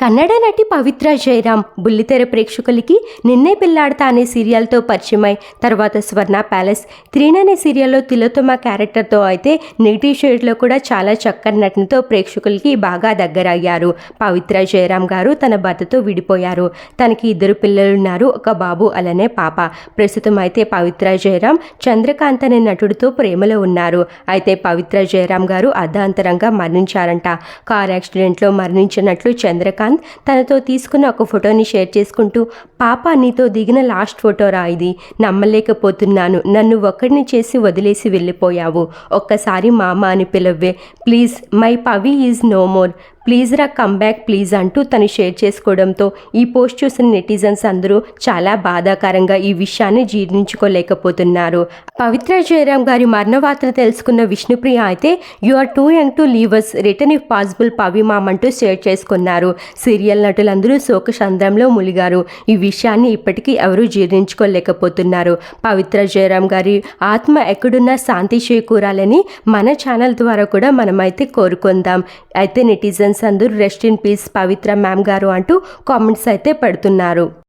కన్నడ నటి పవిత్ర జయరాం బుల్లితెర ప్రేక్షకులకి నిన్నే పిల్లాడతా అనే సీరియల్తో పరిచయమై తర్వాత స్వర్ణ ప్యాలెస్ త్రీన్ అనే సీరియల్లో తిలోత్తమ క్యారెక్టర్తో అయితే నెగిటివ్ షేడ్లో కూడా చాలా చక్కని నటనతో ప్రేక్షకులకి బాగా దగ్గరయ్యారు. పవిత్ర జయరాం గారు తన భర్తతో విడిపోయారు. తనకి ఇద్దరు పిల్లలున్నారు ఒక బాబు అలానే పాప. ప్రస్తుతం అయితే పవిత్ర జయరాం చంద్రకాంత్ అనే నటుడితో ప్రేమలో ఉన్నారు. అయితే పవిత్ర జయరాం గారు అర్ధాంతరంగా మరణించారంట. కార్ యాక్సిడెంట్లో మరణించినట్లు చంద్రకాంత్ తనతో తీసుకున్న ఒక ఫోటోని షేర్ చేసుకుంటూ పాప నీతో దిగిన లాస్ట్ ఫోటోరా ఇది. నమ్మలేకపోతున్నాను. నన్ను ఒక్కడిని చేసి వదిలేసి వెళ్ళిపోయావు. ఒక్కసారి మామ అని పిలవ్వే. Please my Pavi is no more. Please రా కమ్ బ్యాక్ ప్లీజ్ అంటూ తను షేర్ చేసుకోవడంతో ఈ పోస్ట్ చూసిన నెటిజన్స్ అందరూ చాలా బాధాకరంగా ఈ విషయాన్ని జీర్ణించుకోలేకపోతున్నారు. పవిత్ర జయరాం గారి మరణవార్త తెలుసుకున్న విష్ణుప్రియ అయితే you are too young to leave us return if possible Pavi ma'am అంటూ షేర్ చేసుకున్నారు. సీరియల్ నటులందరూ శోకచంద్రంలో ములిగారు ఈ విషయాన్ని ఇప్పటికీ ఎవరూ జీర్ణించుకోలేకపోతున్నారు. పవిత్ర జయరాం గారి ఆత్మ ఎక్కడున్నా శాంతి చేకూరాలని మన ఛానల్ ద్వారా కూడా మనమైతే కోరుకుందాం. అయితే నెటిజన్స్ అందరూ rest in peace Pavitra ma'am గారు అంటూ కామెంట్స్ అయితే పెడుతున్నారు.